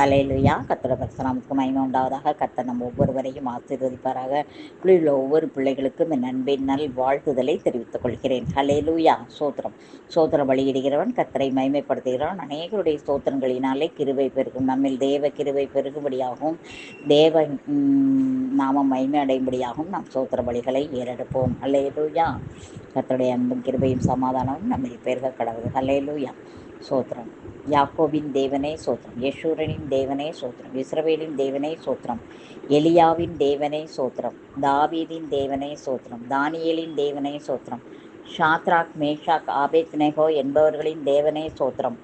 Hallelujah கத்தோட பரசுராமத்துக்கு மகிமை உண்டாவதாக கத்த நம்ம ஒவ்வொருவரையும் ஆசீர்வதிப்பாராக. உள்ள ஒவ்வொரு பிள்ளைகளுக்கும் என் அன்பின் நல் வாழ்த்துதலை தெரிவித்துக் கொள்கிறேன். ஹலேலுயா சோத்திரம். சோத்திரம் வழியிடுகிறவன் கத்தரை மகிமைப்படுத்துகிறவன். அநேகருடைய சோத்திரங்களினாலே கிருவை பெருகும். நம்மில் தேவ கிருவை பெருகும்படியாகவும் தேவ நாம நாமம் மகிமை அடையும்படியாகவும் நாம் சோத்திர வழிகளை ஏறெடுப்போம். ஹலேலுயா கத்தருடைய அன்பும் கிருபையும் சமாதானமும் நம்மில் பெருக கடவுள் ஹலேலூயா சோத்திரம் யாக்கோவின் தேவனே சோத்திரம் யசூரனின் தேவனே சோத்திரம் இஸ்ரவேலின் தேவனே சோத்திரம் எலியாவின் தேவனே சோத்திரம் தாவீதின் தேவனே சோத்திரம் தானியலின் தேவனே சோத்திரம் ஷாத்ராக் மேஷாக் ஆபேத் நெகோ என்பவர்களின் தேவனே சோத்திரம்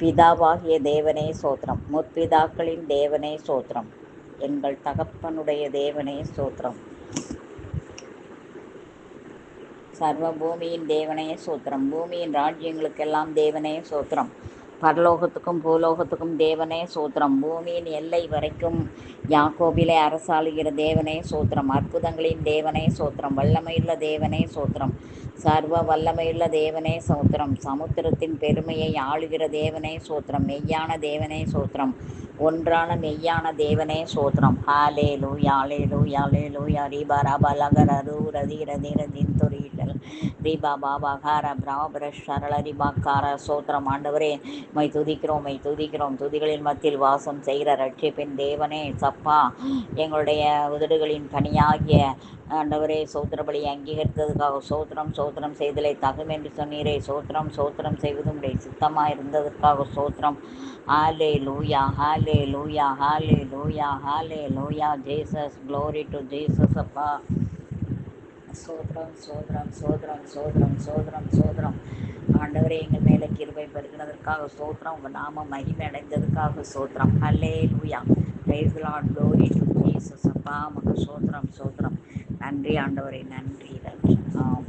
பிதாவாகிய தேவனே சோத்திரம் முற்பிதாக்களின் தேவனே சோத்திரம் எங்கள் தகப்பனுடைய தேவனே சோத்திரம் சர்வ பூமியின் தேவனைய சோத்திரம். பூமியின் ராஜ்யங்களுக்கெல்லாம் தேவனைய சோத்திரம். பரலோகத்துக்கும் பூலோகத்துக்கும் தேவனே சூத்திரம். பூமியின் எல்லை வரைக்கும் யாக்கோபிலே அரசாளுகிற தேவனே சூத்திரம். அற்புதங்களின் தேவனே சூத்திரம். வல்லமையுள்ள தேவனே சூத்திரம். சர்வ வல்லமையுள்ள தேவனே சூத்திரம். சமுத்திரத்தின் பெருமையை ஆளுகிற தேவனே சூத்திரம். மெய்யான தேவனே சூத்திரம். ஒன்றான மெய்யான தேவனே சோத்திரம். ஹாலே லூ லே லூ லே லூ ரீபா ராபா பலகர ரூ ரதி ரதி ரதின் துரீட்டல் ரீபா பாபா கார பிராபர சரள ரிபா கார சோத்திரம். ஆண்டவரே மை துதிக்கிறோம் மை துதிக்கிறோம். துதிகளின் மத்தியில் வாசம் செய்கிற ரட்சிப்பின் தேவனே சப்பா. எங்களுடைய உதடுகளின் கனியாகிய ஆண்டவரே சோத்திரபலி அங்கீகரித்ததுக்காக சோத்திரம் சோத்திரம் செய்தலை தகும் என்று சொன்னீரே. சோத்திரம் சோத்திரம் செய்வதும் உடைய சித்தமாக இருந்ததற்காக சோத்திரம். ஹாலே லூயா ஹாலே லூயா ஹாலே லூயா ஹாலே லூயா ஜேசஸ் க்ளோரி டு ஜேசஸ் அப்பா. சோத்ரம் சோத்ரம் சோத்ரம் சோத்ரம் சோத்ரம் சோத்ரம். ஆண்டவரே எங்கள் மேலே கிருபை பெருகினதற்காக சோத்ரம். உங்கள் நாம மகிமை அடைந்ததுக்காக சோத்ரம். Hallelujah praise lord glory to Jesus அப்பா மக சோத்ரம் சோத்ரம். நன்றி ஆண்டவரே நன்றி ரட்சகா